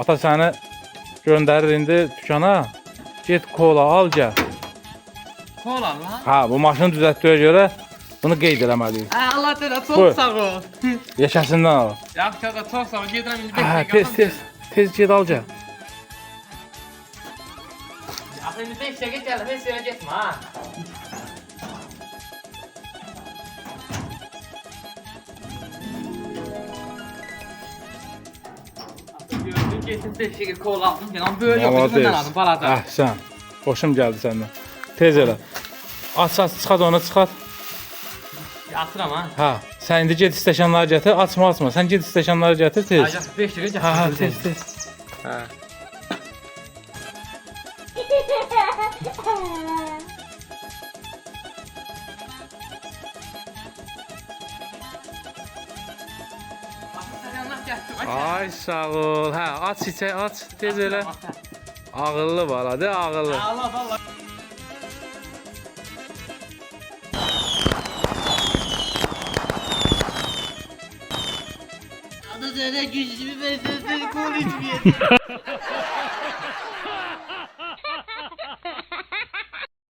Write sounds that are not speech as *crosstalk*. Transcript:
Ata səni göndərir indi dükana. Get kola al gəl. Kola lan. Ha, bu maşını düzəltdiyə görə bunu qeyd eləməliyik. Aa, Allah çok Buyur. sağ ol. *laughs* Yaşasından al. Yaxşı da çok sağ ol. Gedirəm indi bekle. tez tez tez get al gəl. Yaxşı indi 5 dəqiqə gəl. Heç yerə getmə ha. Gördün getdim 5 dəqiqə kola aldım. Gələn böyle yok. Malades. Bundan aldım balaca. Əhsən. Xoşum gəldi səndən. Tez elə. Aç aç çıxart onu çıxart. Atıram ha. Ha, sən indi get stəkanları gətir. Açma açma. Sən get stəkanları gətir tez. Ancaq 5 dəqiqə gəl. Ha ha tez tez. *laughs* *laughs* Ha. Ay sağ ol. Hə, aç içək, aç. Tez elə. Ağıllı bala, de ağıllı. Allah Allah. Adı söyle güçlü bir sesleri konuşmuyor.